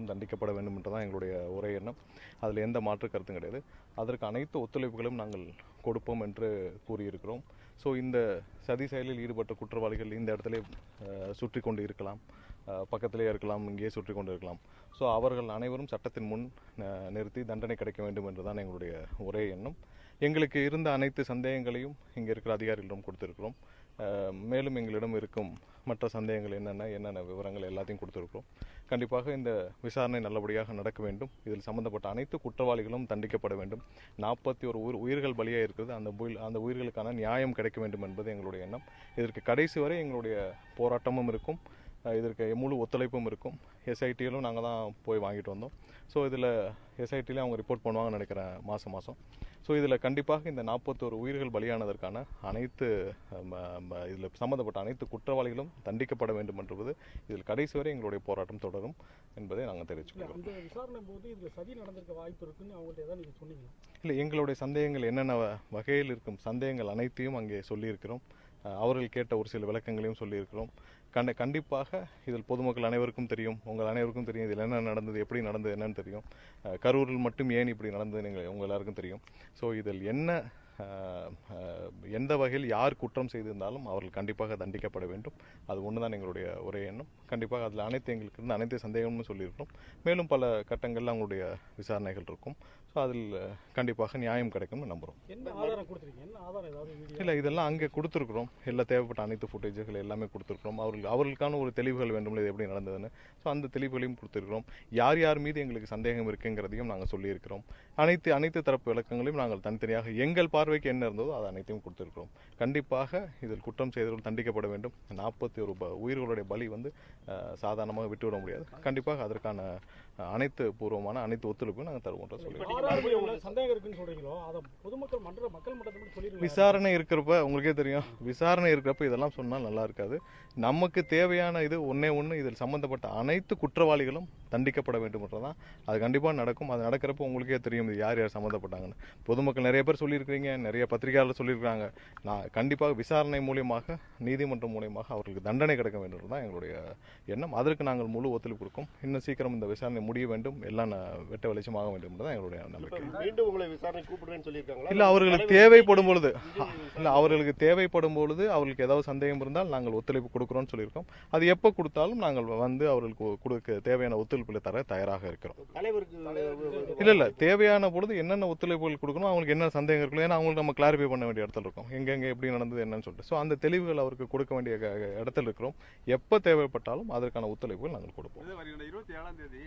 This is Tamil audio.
அனைவரும் தண்டிக்கப்பட வேண்டும் என்று தான் எங்களுடைய ஒரே எண்ணம். அதில் எந்த மாற்று கருத்தும் கிடையாது. அதற்கு அனைத்து ஒத்துழைப்புகளும் நாங்கள் கொடுப்போம் என்று கூறியிருக்கிறோம். ஸோ இந்த சதி செயலில் ஈடுபட்ட குற்றவாளிகள் இந்த இடத்துல சுற்றி கொண்டு இருக்கலாம். பக்கத்திலே இருக்கலாம் இங்கேயே சுற்றி கொண்டு இருக்கலாம். ஸோ அவர்கள் அனைவரும் சட்டத்தின் முன் நிறுத்தி தண்டனை கிடைக்க வேண்டும் என்றுதான் எங்களுடைய ஒரே எண்ணம். எங்களுக்கு இருந்த அனைத்து சந்தேகங்களையும் இங்கே இருக்கிற அதிகாரிகளிடம் கொடுத்திருக்கிறோம். மேலும் எங்களிடம் இருக்கும் மற்ற சந்தேகங்கள் என்னென்ன என்னென்ன விவரங்கள் எல்லாத்தையும் கொடுத்துருக்குறோம். கண்டிப்பாக இந்த விசாரணை நல்லபடியாக நடக்க வேண்டும். இதில் சம்பந்தப்பட்ட அனைத்து குற்றவாளிகளும் தண்டிக்கப்பட வேண்டும். நாற்பத்தி ஒரு உயிர் உயிர்கள் பலியாக இருக்குது அந்த உயிர் அந்த உயிர்களுக்கான நியாயம் கிடைக்க வேண்டும் என்பது எங்களுடைய எண்ணம். இதற்கு கடைசி வரை எங்களுடைய போராட்டமும் இருக்கும். இதற்கு முழு ஒத்துழைப்பும் இருக்கும். எஸ்ஐடியிலும் நாங்கள் தான் போய் வாங்கிட்டு வந்தோம். ஸோ இதில் எஸ்ஐடியிலே அவங்க ரிப்போர்ட் பண்ணுவாங்கன்னு நினைக்கிறேன் மாதம் மாதம் ஸோ இதில் கண்டிப்பாக இந்த நாற்பத்தோரு உயிர்கள் பலியானதற்கான அனைத்து இதில் சம்மந்தப்பட்ட அனைத்து குற்றவாளிகளும் தண்டிக்கப்பட வேண்டும் என்பது இதில் கடைசி வரை எங்களுடைய போராட்டம் தொடரும் என்பதை நாங்கள் தெரிவிச்சுக்கிறோம் அந்த விசாரணை போது இதுல சதி நடந்திருக்க வாய்ப்பு இருக்குன்னு அவங்கள்ட்ட ஏதாவது நீங்க சொன்னீங்களா? இல்லை எங்களுடைய சந்தேகங்கள் என்னென்ன வகையில் இருக்கும் சந்தேகங்கள் அனைத்தையும் அங்கே சொல்லியிருக்கிறோம். அவர்கள் கேட்ட ஒரு சில விளக்கங்களையும் சொல்லியிருக்கிறோம். கண்ட கண்டிப்பாக இதில் பொதுமக்கள் அனைவருக்கும் தெரியும். உங்கள் அனைவருக்கும் தெரியும் இதில் என்ன நடந்தது எப்படி நடந்தது என்னன்னு தெரியும். கரூரில் மட்டும் ஏன் இப்படி நடந்தது நீங்கள் உங்கள் எல்லாருக்கும் தெரியும். ஸோ இதில் என்ன எந்த வகையில் யார் குற்றம் செய்திருந்தாலும் அவர்கள் கண்டிப்பாக தண்டிக்கப்பட வேண்டும். அது ஒன்று தான் எங்களுடைய ஒரே எண்ணம். கண்டிப்பாக அதில் அனைத்து எங்களுக்கு இருந்த அனைத்து சந்தேகமும் சொல்லியிருக்கிறோம். மேலும் பல கட்டங்களில் அவங்களுடைய விசாரணைகள் இருக்கும். ஸோ அதில் கண்டிப்பாக நியாயம் கிடைக்கும்னு நம்புகிறோம் என்ன ஆதாரம் கொடுத்துருக்கீங்க என்ன ஆதாரம் ஏதாவது வீடியோ இல்லை இதெல்லாம் அங்கே கொடுத்துருக்குறோம். எல்லா தேவைப்பட்ட அனைத்து ஃபுட்டேஜுகள் எல்லாமே கொடுத்துருக்குறோம். அவர்கள் அவர்களுக்கான ஒரு தெளிவுகள் வேண்டும் இது எப்படி நடந்ததுன்னு. ஸோ அந்த தெளிவுகளையும் கொடுத்துருக்குறோம். யார் யார் மீது எங்களுக்கு சந்தேகம் இருக்குங்கிறதையும் நாங்கள் சொல்லியிருக்கிறோம். அனைத்து அனைத்து தரப்பு விளக்கங்களையும் நாங்கள் தனித்தனியாக எங்கள் பார்வைக்கு என்ன இருந்ததோ அது அனைத்தையும் கொடுத்துருக்கிறோம். கண்டிப்பாக இதில் குற்றம் செய்தவர்கள் தண்டிக்கப்பட வேண்டும். நாற்பத்தி ஒரு உயிர்களுடைய பலி வந்து சாதாரணமாக விட்டுவிட முடியாது. கண்டிப்பாக அதற்கான அனைத்து பூர்வமான அனைத்து ஒத்துழைப்பும் நாங்கள் தருவோம் சொல்லியிருக்கோம் ஆதாரம் எவ்வளவு இருக்கிறப்ப உங்களுக்கே தெரியும். விசாரணை இருக்கிறப்ப இதெல்லாம் சொன்னால் நல்லா இருக்காது. நமக்கு தேவையான இது ஒண்ணே ஒன்று இதில் சம்பந்தப்பட்ட அனைத்து குற்றவாளிகளும் தண்டிக்கப்பட வேண்டும் என்றதான் அது கண்டிப்பாக நடக்கும். அது நடக்கிறப்ப உங்களுக்கே தெரியும் இது யார் யார் சம்மந்தப்பட்டாங்கன்னு பொதுமக்கள் நிறைய பேர் சொல்லியிருக்கிறீங்க நிறைய பத்திரிகையாளர் சொல்லியிருக்காங்க நான் கண்டிப்பாக விசாரணை மூலியமாக நீதிமன்றம் மூலியமாக அவர்களுக்கு தண்டனை கிடைக்க வேண்டும் தான் எங்களுடைய எண்ணம். அதற்கு நாங்கள் முழு ஒத்துழைப்பு கொடுக்கும். இன்னும் சீக்கிரம் இந்த விசாரணை முடிய வேண்டும். எல்லாம் வெட்ட வெளிச்சமாக வேண்டும் தான் எங்களுடைய நம்பிக்கை. மீண்டும் உங்களை விசாரணை கூப்பிடுறேன்னு சொல்லியிருக்காங்களா? இல்ல அவர்களுக்கு தேவைப்படும் பொழுது. இல்ல அவர்களுக்கு தேவைப்படும் பொழுது அவர்களுக்கு ஏதாவது சந்தேகம் இருந்தால் நாங்கள் ஒத்துழைப்பு கொடுக்குறோம்னு சொல்லியிருக்கோம். அது எப்போ கொடுத்தாலும் நாங்கள் வந்து அவர்களுக்கு கொடுக்க தேவையான ஒத்துழைப்புகளை தர தயாராக இருக்கிறோம். இல்ல இல்ல. தேவையான பொழுது என்னென்ன ஒத்துழைப்புகள் கொடுக்கணும் அவங்களுக்கு என்ன சந்தேகம் இருக்கும் ஏன்னா அவங்களுக்கு நம்ம கிளாரிஃபை பண்ண வேண்டிய இடத்துல இருக்கும். எங்கெங்க எப்படி நடந்தது என்னன்னு சொல்லிட்டு. ஸோ அந்த தெளிவுகள் அவருக்கு கொடுக்க வேண்டிய இடத்துல இருக்கிறோம். எப்போ தேவைப்பட்டாலும் அதற்கான ஒத்துழைப்புகள் நாங்கள் கொடுப்போம். இருபத்தி ஏழாம் தேதி